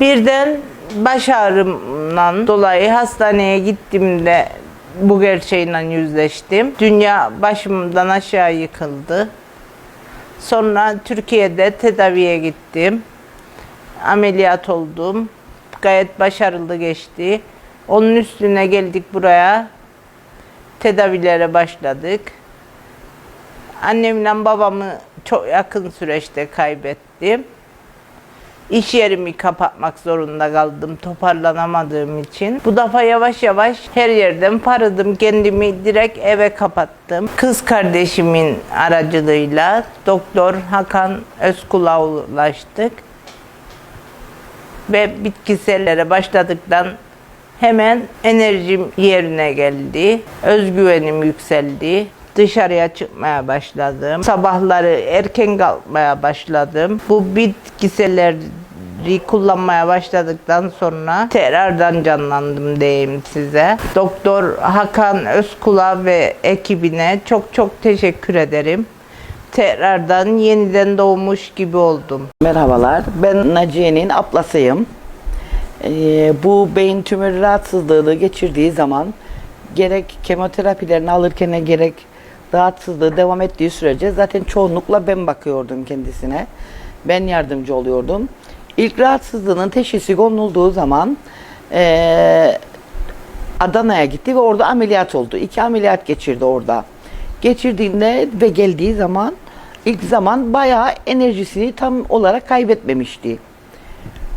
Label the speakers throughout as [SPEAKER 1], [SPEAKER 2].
[SPEAKER 1] Birden baş ağrımdan dolayı hastaneye gittiğimde bu gerçeğiyle yüzleştim. Dünya başımdan aşağı yıkıldı. Sonra Türkiye'de tedaviye gittim. Ameliyat oldum. Gayet başarılı geçti. Onun üstüne geldik buraya. Tedavilere başladık. Annemle babamı çok yakın süreçte kaybettim. İş yerimi kapatmak zorunda kaldım toparlanamadığım için. Bu defa yavaş yavaş her yerden paradım. Kendimi direkt eve kapattım. Kız kardeşimin aracılığıyla Doktor Hakan Özkul'a ulaştık. Ve bitkisellere başladıktan hemen enerjim yerine geldi. Özgüvenim yükseldi. Dışarıya çıkmaya başladım. Sabahları erken kalkmaya başladım. Bu bitkiselleri kullanmaya başladıktan sonra tekrardan canlandım diyeyim size. Doktor Hakan Özkula ve ekibine çok çok teşekkür ederim. Tekrardan yeniden doğmuş gibi oldum.
[SPEAKER 2] Merhabalar, ben Naciye'nin ablasıyım. Ee, bu beyin tümörü rahatsızlığı geçirdiği zaman gerek kemoterapilerini alırken gerek rahatsızlığı devam ettiği sürece zaten çoğunlukla ben bakıyordum kendisine. Ben yardımcı oluyordum. İlk rahatsızlığının teşhisi konulduğu zaman ee, Adana'ya gitti ve orada ameliyat oldu. İki ameliyat geçirdi orada. Geçirdiğinde ve geldiği zaman ilk zaman bayağı enerjisini tam olarak kaybetmemişti.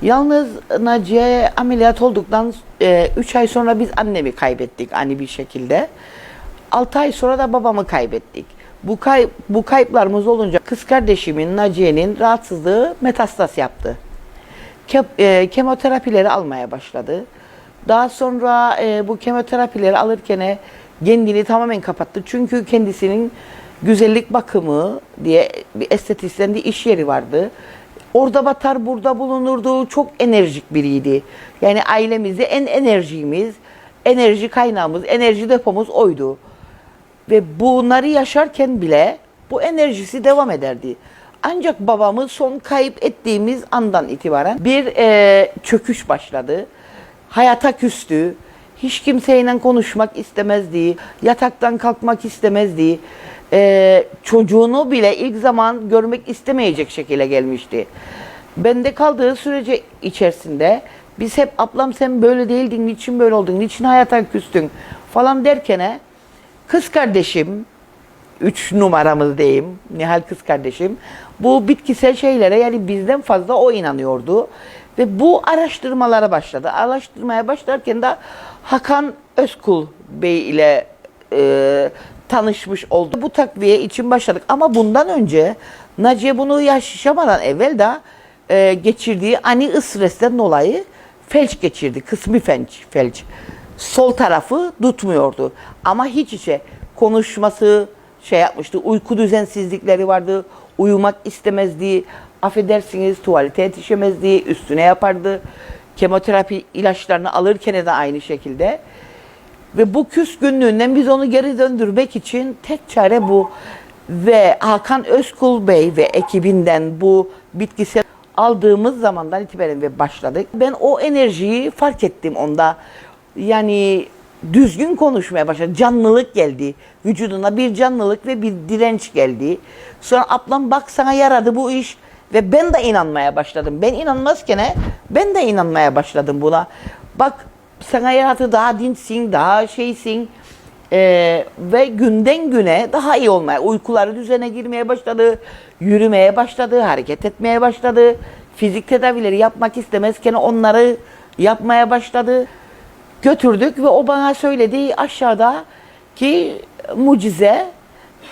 [SPEAKER 2] Yalnız Naciye ameliyat olduktan 3 ay sonra biz annemi kaybettik ani bir şekilde. 6 ay sonra da babamı kaybettik. Bu, kay bu kayıplarımız olunca kız kardeşimin Naciye'nin rahatsızlığı metastas yaptı. Ke- e, kemoterapileri almaya başladı. Daha sonra e, bu kemoterapileri alırken kendini tamamen kapattı. Çünkü kendisinin güzellik bakımı diye bir estetisyendi iş yeri vardı. Orada batar burada bulunurdu. Çok enerjik biriydi. Yani ailemizde en enerjimiz, enerji kaynağımız, enerji depomuz oydu. Ve bunları yaşarken bile bu enerjisi devam ederdi. Ancak babamı son kayıp ettiğimiz andan itibaren bir e, çöküş başladı. Hayata küstü. Hiç kimseyle konuşmak istemezdi. Yataktan kalkmak istemezdi. E, çocuğunu bile ilk zaman görmek istemeyecek şekilde gelmişti. Bende kaldığı sürece içerisinde biz hep ablam sen böyle değildin, niçin böyle oldun, niçin hayata küstün falan derkene kız kardeşim, üç numaramız diyeyim, Nihal kız kardeşim, bu bitkisel şeylere yani bizden fazla o inanıyordu. Ve bu araştırmalara başladı. Araştırmaya başlarken de Hakan Özkul Bey ile e, tanışmış oldu. Bu takviye için başladık. Ama bundan önce Naciye bunu yaşamadan evvel de e, geçirdiği ani stresten dolayı felç geçirdi. Kısmi felç. felç. Sol tarafı tutmuyordu. Ama hiç içe konuşması şey yapmıştı. Uyku düzensizlikleri vardı. Uyumak istemezdi. Affedersiniz tuvalete yetişemezdi. Üstüne yapardı. Kemoterapi ilaçlarını alırken de aynı şekilde. Ve bu küskünlüğünden biz onu geri döndürmek için tek çare bu. Ve Hakan Özkul Bey ve ekibinden bu bitkisel aldığımız zamandan itibaren ve başladık. Ben o enerjiyi fark ettim onda. Yani düzgün konuşmaya başladı. Canlılık geldi. Vücuduna bir canlılık ve bir direnç geldi. Sonra ablam bak sana yaradı bu iş. Ve ben de inanmaya başladım. Ben inanmazken ben de inanmaya başladım buna. Bak sana yaradı daha dinçsin, daha şeysin. Ee, ve günden güne daha iyi olmaya, uykuları düzene girmeye başladı, yürümeye başladı, hareket etmeye başladı. Fizik tedavileri yapmak istemezken onları yapmaya başladı. Götürdük ve o bana söyledi aşağıda ki mucize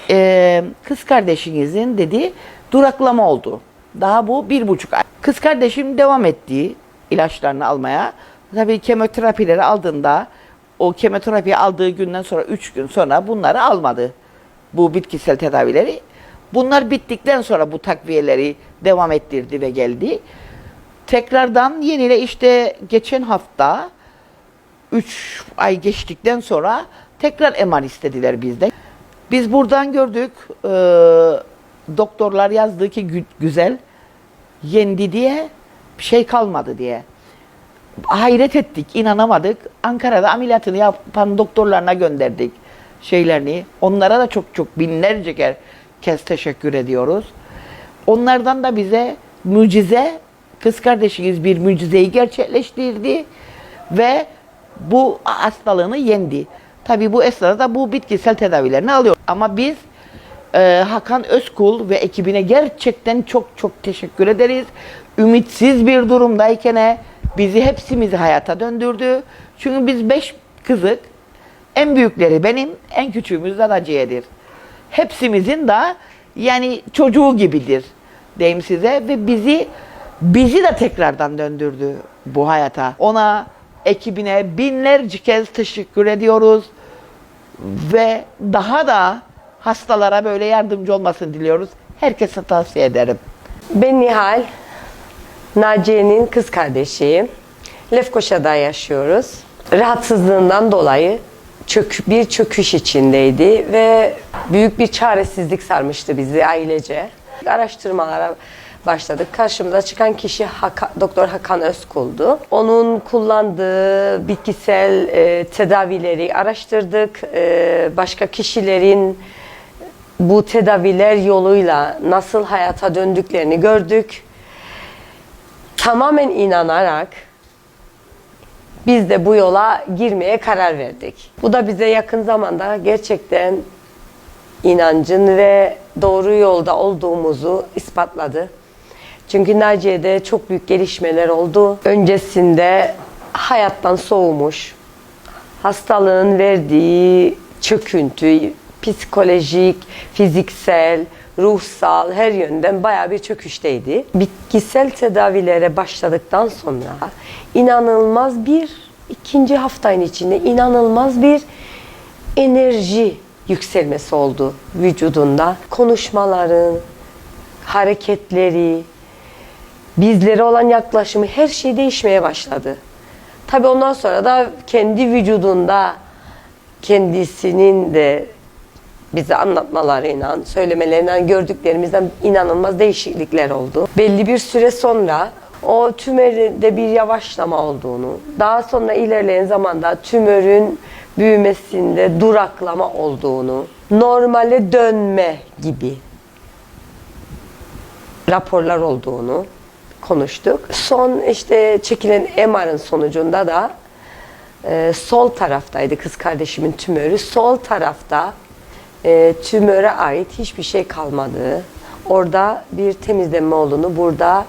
[SPEAKER 2] e, kız kardeşinizin dedi duraklama oldu. Daha bu bir buçuk ay. Kız kardeşim devam etti ilaçlarını almaya. Tabii kemoterapileri aldığında o kemoterapi aldığı günden sonra 3 gün sonra bunları almadı. Bu bitkisel tedavileri. Bunlar bittikten sonra bu takviyeleri devam ettirdi ve geldi. Tekrardan yeniyle işte geçen hafta 3 ay geçtikten sonra tekrar MR istediler bizden. Biz buradan gördük e, doktorlar yazdı ki gü- güzel yendi diye bir şey kalmadı diye. hayret ettik, inanamadık. Ankara'da ameliyatını yapan doktorlarına gönderdik şeylerini. Onlara da çok çok binlerce ke- kez teşekkür ediyoruz. Onlardan da bize mucize, kız kardeşiniz bir mucizeyi gerçekleştirdi ve bu hastalığını yendi. Tabii bu esnada bu bitkisel tedavilerini alıyor. Ama biz e, Hakan Özkul ve ekibine gerçekten çok çok teşekkür ederiz. Ümitsiz bir durumdayken e, bizi hepsimizi hayata döndürdü. Çünkü biz beş kızık. En büyükleri benim, en küçüğümüz de Naciye'dir. Hepsimizin de yani çocuğu gibidir diyeyim size ve bizi bizi de tekrardan döndürdü bu hayata. Ona, ekibine binlerce kez teşekkür ediyoruz ve daha da hastalara böyle yardımcı olmasını diliyoruz. Herkese tavsiye ederim.
[SPEAKER 3] Ben Nihal, Naciye'nin kız kardeşiyim. Lefkoşa'da yaşıyoruz. Rahatsızlığından dolayı çök, bir çöküş içindeydi ve büyük bir çaresizlik sarmıştı bizi ailece. Araştırmalara başladık. Karşımıza çıkan kişi Haka- Doktor Hakan Özkul'du. Onun kullandığı bitkisel e, tedavileri araştırdık. E, başka kişilerin bu tedaviler yoluyla nasıl hayata döndüklerini gördük. Tamamen inanarak biz de bu yola girmeye karar verdik. Bu da bize yakın zamanda gerçekten inancın ve doğru yolda olduğumuzu ispatladı. Çünkü Naciye'de çok büyük gelişmeler oldu. Öncesinde hayattan soğumuş, hastalığın verdiği çöküntü, psikolojik, fiziksel, ruhsal her yönden bayağı bir çöküşteydi. Bitkisel tedavilere başladıktan sonra inanılmaz bir ikinci haftanın içinde inanılmaz bir enerji yükselmesi oldu vücudunda. Konuşmaların, hareketleri, bizlere olan yaklaşımı her şey değişmeye başladı. Tabii ondan sonra da kendi vücudunda kendisinin de bize anlatmalarıyla, söylemelerinden gördüklerimizden inanılmaz değişiklikler oldu. Belli bir süre sonra o tümörde bir yavaşlama olduğunu, daha sonra ilerleyen zamanda tümörün büyümesinde duraklama olduğunu, normale dönme gibi raporlar olduğunu konuştuk. Son işte çekilen MR'ın sonucunda da e, sol taraftaydı kız kardeşimin tümörü. Sol tarafta e, tümöre ait hiçbir şey kalmadığı, orada bir temizlenme olduğunu, burada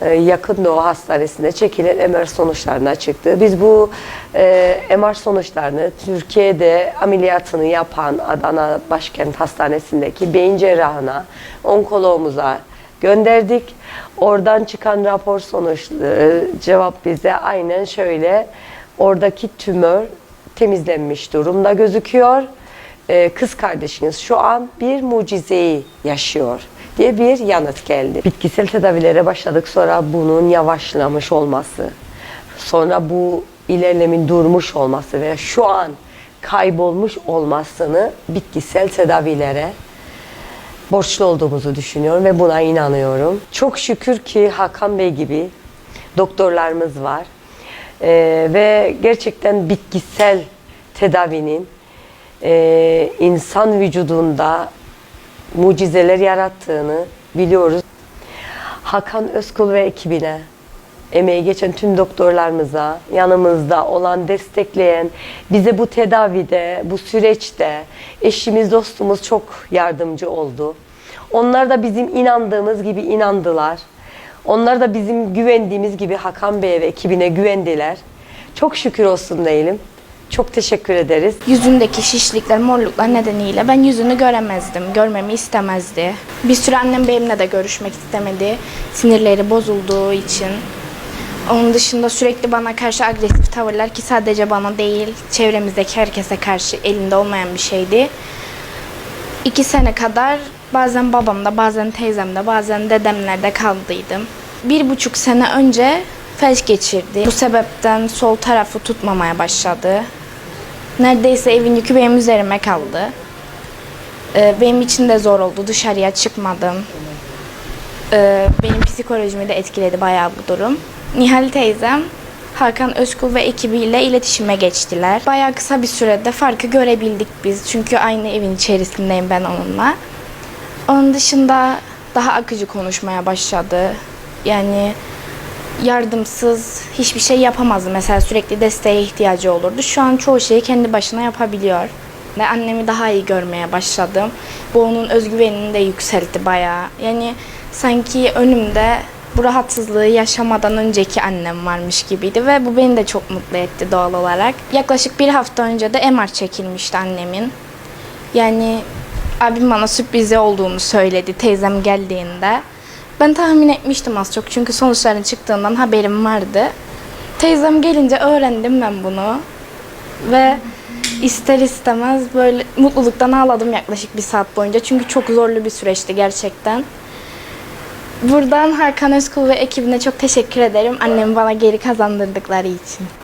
[SPEAKER 3] e, yakın doğu hastanesinde çekilen MR sonuçlarına çıktı. Biz bu e, MR sonuçlarını Türkiye'de ameliyatını yapan Adana Başkent Hastanesi'ndeki beyin cerrahına, onkoloğumuza gönderdik. Oradan çıkan rapor sonuçları cevap bize aynen şöyle oradaki tümör temizlenmiş durumda gözüküyor. Ee, kız kardeşiniz şu an bir mucizeyi yaşıyor diye bir yanıt geldi. Bitkisel tedavilere başladık sonra bunun yavaşlamış olması, sonra bu ilerlemin durmuş olması ve şu an kaybolmuş olmasını bitkisel tedavilere borçlu olduğumuzu düşünüyorum ve buna inanıyorum. Çok şükür ki Hakan Bey gibi doktorlarımız var. Ee, ve gerçekten bitkisel tedavinin e, insan vücudunda mucizeler yarattığını biliyoruz. Hakan Özkul ve ekibine, emeği geçen tüm doktorlarımıza, yanımızda olan, destekleyen, bize bu tedavide, bu süreçte eşimiz, dostumuz çok yardımcı oldu. Onlar da bizim inandığımız gibi inandılar. Onlar da bizim güvendiğimiz gibi Hakan Bey'e ve ekibine güvendiler. Çok şükür olsun diyelim. Çok teşekkür ederiz.
[SPEAKER 4] Yüzündeki şişlikler, morluklar nedeniyle ben yüzünü göremezdim, görmemi istemezdi. Bir süre annem benimle de görüşmek istemedi, sinirleri bozulduğu için. Onun dışında sürekli bana karşı agresif tavırlar ki sadece bana değil, çevremizdeki herkese karşı elinde olmayan bir şeydi. İki sene kadar bazen babamda, bazen teyzemde, bazen dedemlerde kaldıydım. Bir buçuk sene önce felç geçirdi. Bu sebepten sol tarafı tutmamaya başladı. Neredeyse evin yükü benim üzerime kaldı. Ee, benim için de zor oldu. Dışarıya çıkmadım. Ee, benim psikolojimi de etkiledi bayağı bu durum. Nihal teyzem Hakan Özkul ve ekibiyle iletişime geçtiler. Bayağı kısa bir sürede farkı görebildik biz. Çünkü aynı evin içerisindeyim ben onunla. Onun dışında daha akıcı konuşmaya başladı. Yani yardımsız hiçbir şey yapamazdı. Mesela sürekli desteğe ihtiyacı olurdu. Şu an çoğu şeyi kendi başına yapabiliyor. Ve annemi daha iyi görmeye başladım. Bu onun özgüvenini de yükseltti bayağı. Yani sanki önümde bu rahatsızlığı yaşamadan önceki annem varmış gibiydi ve bu beni de çok mutlu etti doğal olarak. Yaklaşık bir hafta önce de MR çekilmişti annemin. Yani abim bana sürprizi olduğunu söyledi teyzem geldiğinde. Ben tahmin etmiştim az çok çünkü sonuçların çıktığından haberim vardı. Teyzem gelince öğrendim ben bunu. Ve ister istemez böyle mutluluktan ağladım yaklaşık bir saat boyunca. Çünkü çok zorlu bir süreçti gerçekten. Buradan Hakan Özkul ve ekibine çok teşekkür ederim. Annemi bana geri kazandırdıkları için.